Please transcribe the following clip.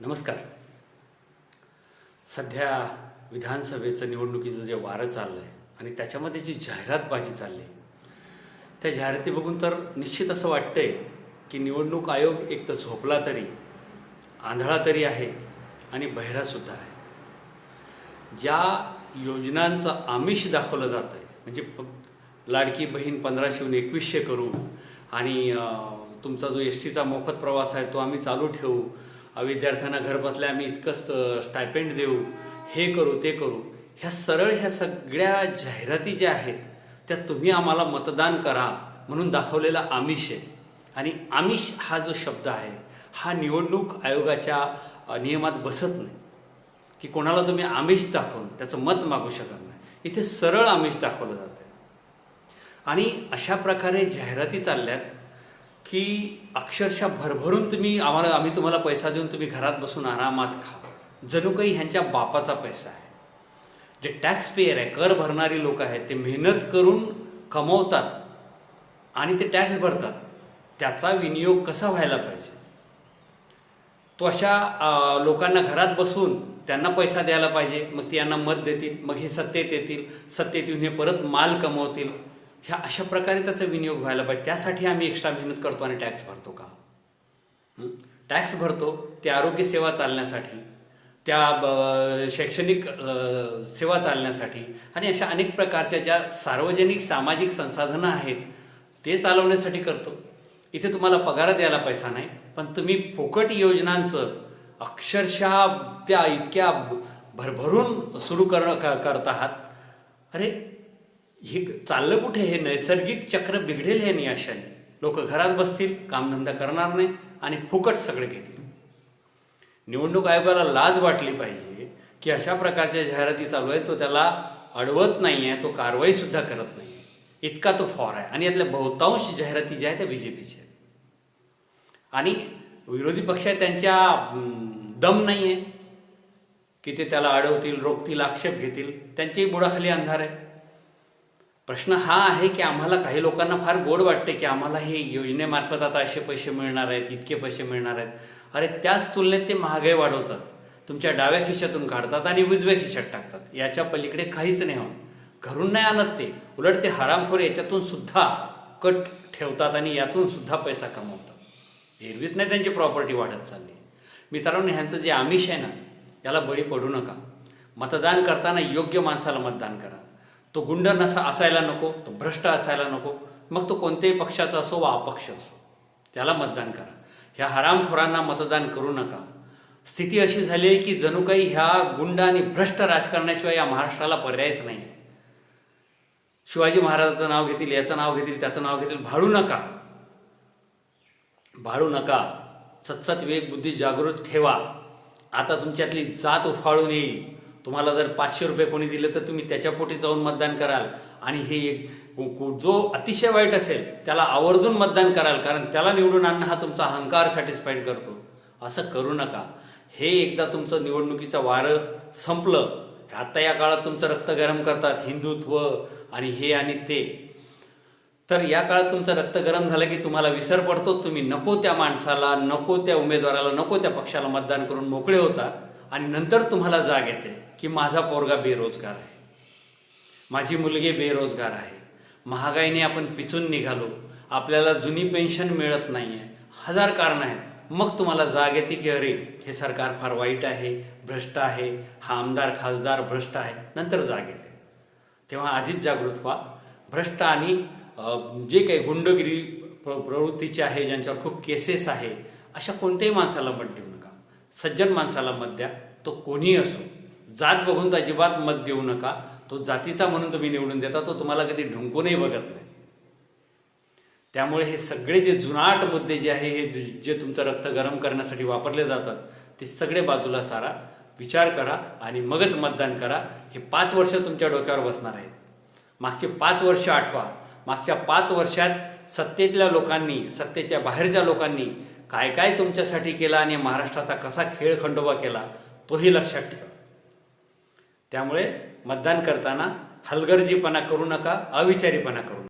नमस्कार. सध्या विधानसभेचं निवडणुकीचं जे वारं चाललं आहे आणि त्याच्यामध्ये जी जाहिरातबाजी चालली आहे त्या जाहिराती बघून तर निश्चित असं वाटतंय की निवडणूक आयोग एक तर झोपला तरी आंधळा तरी आहे आणि बहिरासुद्धा आहे. ज्या योजनांचं आमिष दाखवलं जातं आहे म्हणजे प लाडकी बहीण पंधराशेहून एकवीसशे करू आणि तुमचा जो एस टीचा मोफत प्रवास आहे तो आम्ही चालू ठेवू विद्यार्थ्यांना घर बसल्या आम्ही इतकंच स्टायपेंड देऊ हे करू ते करू. ह्या सरळ ह्या सगळ्या जाहिराती ज्या आहेत त्या तुम्ही आम्हाला मतदान करा म्हणून दाखवलेला आमिष आहे. आणि आमिष हा जो शब्द आहे हा निवडणूक आयोगाच्या नियमात बसत नाही. की कोणाला तुम्ही आमिष दाखवून त्याचं मत मागू शकत नाही. इथे सरळ आमिष दाखवलं जातं आणि अशा प्रकारे जाहिराती चालल्यात की अक्षरशः भरभरून तुम्ही आम्हाला आम्ही तुम्हाला पैसा देऊन तुम्ही घरात बसून आरामात खा. जणू काही ह्यांच्या बापाचा पैसा आहे. जे टॅक्स पेयर आहे कर भरणारी लोक आहेत ते मेहनत करून कमवतात आणि ते टॅक्स भरतात. त्याचा विनियोग कसा व्हायला पाहिजे? तो अशा लोकांना घरात बसून त्यांना पैसा द्यायला पाहिजे. मग ते यांना मत देतील मग हे सत्तेत येतील सत्तेत येऊन हे परत माल कमवतील. ह्या अशा प्रकारे त्याचा विनियोग व्हायला पाहिजे. त्यासाठी आम्ही एक्स्ट्रा मेहनत करतो आणि टॅक्स भरतो का? टॅक्स भरतो ते आरोग्य सेवा चालण्यासाठी त्या ब- शैक्षणिक सेवा चालण्यासाठी आणि अशा अनेक प्रकारच्या ज्या सार्वजनिक सामाजिक संसाधनं आहेत ते चालवण्यासाठी करतो. इथे तुम्हाला पगार द्यायला पैसा नाही पण तुम्ही फुकट योजनांचं अक्षरशः त्या इतक्या भरभरून सुरू कर करत आहात. अरे हे चाललं कुठे हे? नैसर्गिक चक्र बिघडेल हे नियाशाने लोक घरात बसतील कामधंदा करणार नाही आणि फुकट सगळे घेतील. निवडणूक आयोगाला लाज वाटली पाहिजे की अशा प्रकारच्या जाहिराती चालू आहे तो त्याला अडवत नाही आहे तो कारवाईसुद्धा करत नाही इतका तो फॉर आहे आणि यातल्या बहुतांश जाहिराती ज्या आहेत त्या बी जे पीच्या आणि विरोधी पक्ष त्यांच्या दम नाही आहे की ते त्याला अडवतील रोखतील आक्षेप घेतील. त्यांच्याही बुडाखाली अंधार आहे. प्रश्न हा आहे की आम्हाला काही लोकांना फार गोड वाटते की आम्हाला हे योजनेमार्फत आता असे पैसे मिळणार आहेत इतके पैसे मिळणार आहेत. अरे त्याच तुलनेत ते महागाई वाढवतात. तुमच्या डाव्या खिशातून काढतात आणि उजव्या खिशात टाकतात. याच्या पलीकडे काहीच नाही होत. घरून नाही आणत ते. उलट ते हरामखोर याच्यातून सुद्धा कट ठेवतात आणि यातून सुद्धा पैसा कमवतात. एरवीच नाही त्यांची प्रॉपर्टी वाढत चालली. मित्रांनो ह्यांचं जे आमिष आहे ना याला बळी पडू नका. मतदान करताना योग्य माणसाला मतदान करा. तो गुंड नसा असायला नको तो भ्रष्ट असायला नको मग तो कोणत्याही पक्षाचा असो वा अपक्ष असो त्याला मतदान करा. ह्या हरामखोरांना मतदान करू नका. स्थिती अशी झाली आहे की जणू काही ह्या गुंड आणि भ्रष्ट राजकारणाशिवाय या महाराष्ट्राला पर्यायच नाही. शिवाजी महाराजाचं नाव घेतील याचं नाव घेतील त्याचं नाव घेतील भाळू नका. भाळू नका. सत्सत विवेक बुद्धी जागृत ठेवा. आता तुमच्यातली जात उफाळून येईल. तुम्हाला जर पाचशे रुपये कोणी दिले तर तुम्ही त्याच्यापोटी जाऊन मतदान कराल. आणि हे एक जो अतिशय वाईट असेल त्याला आवर्जून मतदान कराल कारण त्याला निवडून आणणं हा तुमचा अहंकार सॅटिस्फाईड करतो. असं करू नका. हे एकदा तुमचं निवडणुकीचं वारं संपलं आत्ता या काळात तुमचं रक्त गरम करतात हिंदुत्व आणि हे आणि ते. तर या काळात तुमचं रक्त गरम झालं की तुम्हाला विसर पडतो तुम्ही नको त्या माणसाला नको त्या उमेदवाराला नको त्या पक्षाला मतदान करून मोकळे होता आणि नंतर तुम्हाला जाग येते. की माझा पोरगा बेरोजगार आहे. माझी मुलगी बेरोजगार आहे. महागाईने आपण पिचून निघालो. आपल्याला जुनी पेन्शन मिळत नाही आहे हजार कारणं आहेत. मग तुम्हाला जाग येते की अरे हे सरकार फार वाईट आहे भ्रष्ट आहे. हा आमदार खासदार भ्रष्ट आहे. नंतर जाग येते तेव्हा आधीच जागृत व्हा. भ्रष्ट आणि जे काही गुंडगिरी प्र प्रवृत्तीचे आहे ज्यांच्यावर खूप केसेस आहे अशा कोणत्याही माणसाला मत देऊ नका. सज्जन माणसाला मत द्या. तो कोणीही असो. जात बघून तर अजिबात मत देऊ नका. तो जातीचा म्हणून तुम्ही निवडून देता तो तुम्हाला कधी ढुंकूनही बघत नाही. त्यामुळे हे सगळे जे जुनाट मुद्दे जे आहे हे जे- जे तुमचं रक्त गरम करण्यासाठी वापरले जातात ते सगळे बाजूला सारा. विचार करा आणि मगच मतदान करा. हे पाच वर्ष तुमच्या डोक्यावर बसणार आहेत. मागचे पाच वर्ष आठवा. मागच्या पाच वर्षात सत्तेतल्या लोकांनी सत्तेच्या बाहेरच्या लोकांनी काय काय तुमच्यासाठी केला आणि महाराष्ट्राचा कसा खेळ खंडोबा केला तोही लक्षात ठेवा. त्यामुळे मतदान करताना हलगर्जीपणा करू नका अविचारीपणा करू नका.